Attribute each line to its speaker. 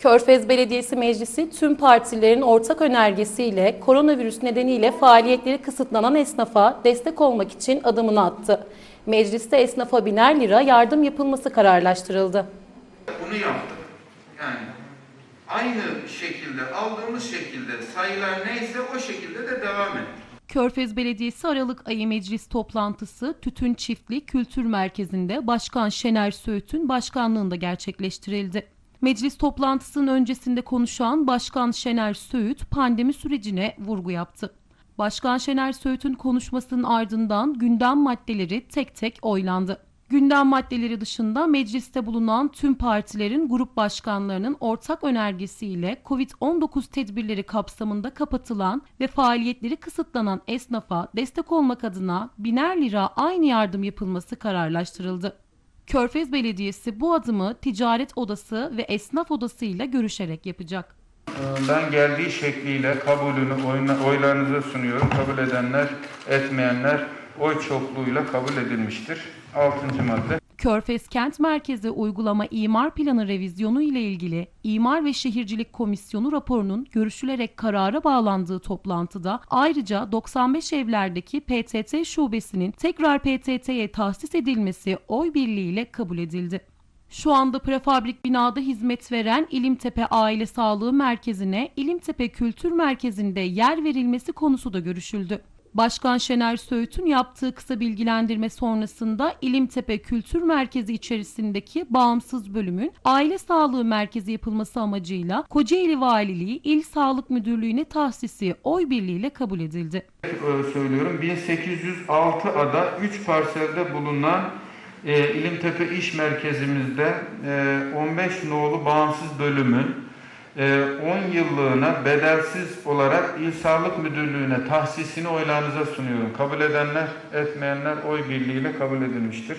Speaker 1: Körfez Belediyesi Meclisi tüm partilerin ortak önergesiyle koronavirüs nedeniyle faaliyetleri kısıtlanan esnafa destek olmak için adımını attı. Mecliste esnafa biner lira yardım yapılması kararlaştırıldı.
Speaker 2: Bunu yaptık. Yani aynı şekilde aldığımız şekilde sayılar neyse o şekilde de devam ettik.
Speaker 1: Körfez Belediyesi Aralık ayı meclis toplantısı Tütün Çiftlik Kültür Merkezi'nde Başkan Şener Söğüt'ün başkanlığında gerçekleştirildi. Meclis toplantısının öncesinde konuşan Başkan Şener Söğüt pandemi sürecine vurgu yaptı. Başkan Şener Söğüt'ün konuşmasının ardından gündem maddeleri tek tek oylandı. Gündem maddeleri dışında mecliste bulunan tüm partilerin grup başkanlarının ortak önergesiyle COVID-19 tedbirleri kapsamında kapatılan ve faaliyetleri kısıtlanan esnafa destek olmak adına biner lira aynı yardım yapılması kararlaştırıldı. Körfez Belediyesi bu adımı Ticaret Odası ve Esnaf Odası ile görüşerek yapacak.
Speaker 2: Ben geldiği şekliyle kabulünü oylarınıza sunuyorum. Kabul edenler, etmeyenler oy çokluğuyla kabul edilmiştir. Altıncı madde.
Speaker 1: Körfez Kent Merkezi Uygulama İmar Planı revizyonu ile ilgili İmar ve Şehircilik Komisyonu raporunun görüşülerek karara bağlandığı toplantıda ayrıca 95 evlerdeki PTT şubesinin tekrar PTT'ye tahsis edilmesi oy birliğiyle kabul edildi. Şu anda prefabrik binada hizmet veren İlimtepe Aile Sağlığı Merkezi'ne İlimtepe Kültür Merkezi'nde yer verilmesi konusu da görüşüldü. Başkan Şener Söğüt'ün yaptığı kısa bilgilendirme sonrasında İlimtepe Kültür Merkezi içerisindeki bağımsız bölümün aile sağlığı merkezi yapılması amacıyla Kocaeli Valiliği İl Sağlık Müdürlüğü'ne tahsisi oy birliğiyle kabul edildi.
Speaker 2: Ee, söylüyorum 1806 ada 3 parselde bulunan e, İlimtepe İş Merkezimizde e, 15 nolu bağımsız bölümün e, 10 yıllığına bedelsiz olarak İl Sağlık Müdürlüğü'ne tahsisini oylarınıza sunuyorum. Kabul edenler, etmeyenler oy birliğiyle kabul edilmiştir.